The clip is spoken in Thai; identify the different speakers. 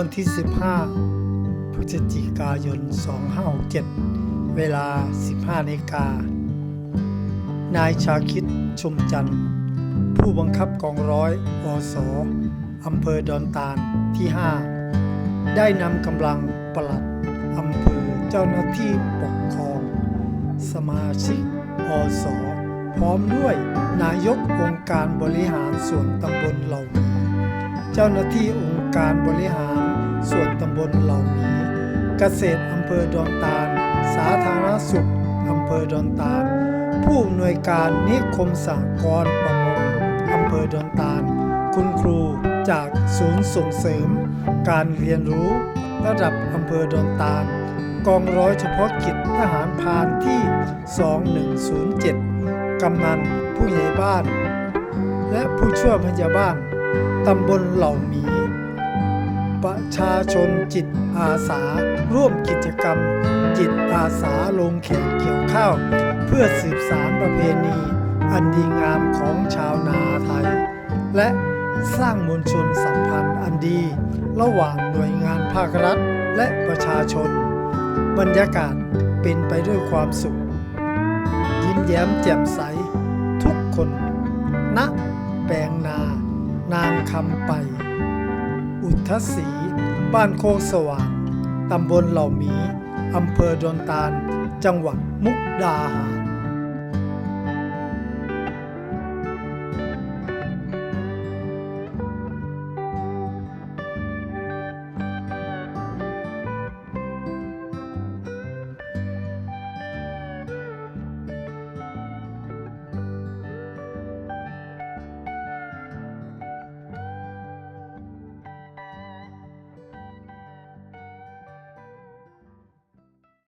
Speaker 1: วันที่ 15 พฤศจิกายน 2567 เวลา 15นาฬิกา นายชาคิดชมจันทร์ ผู้บังคับกองร้อยอสออำเภอดอนตาลที่ 5 ได้นำกำลังปลัดอำเภอเจ้าหน้าที่ปกครอง สมาชิกอสพร้อมด้วยนายกองค์การบริหารส่วนตำบลเหล่าเจ้าหน้าที่องค์การบริหาร ส่วนตำบลเหล่าหมีเกษตรอำเภอดอนตาล สาธารณสุขอำเภอดอนตาล ผู้อำนวยการนิคมสหกรณ์ประมงอำเภอดอนตาล คุณครูจากศูนย์ส่งเสริม การเรียนรู้ ระดับอำเภอดอนตาล กองร้อยเฉพาะกิจทหารพานที่ 2107 กำนันผู้ใหญ่บ้าน และผู้ช่วยพยาบ้านตำบลเหล่ามี ประชาชนจิตอาสา ร่วมกิจกรรม จิตอาสาลงแขกเกี่ยวข้าว เพื่อสืบสารประเพณี อันดีงามของชาวนาไทย และสร้างมวลชนสัมพันธ์อันดี ระหว่างหน่วยงานภาครัฐและประชาชน บรรยากาศเป็นไปด้วยความสุข ยิ้มแย้มแจ่มใส ทุกคนณแปลงนา นางคำไป ทศรีบ้านโคกสว่างตำบลเหล่ามีอำเภอดอนตาล จังหวัดมุกดาหาร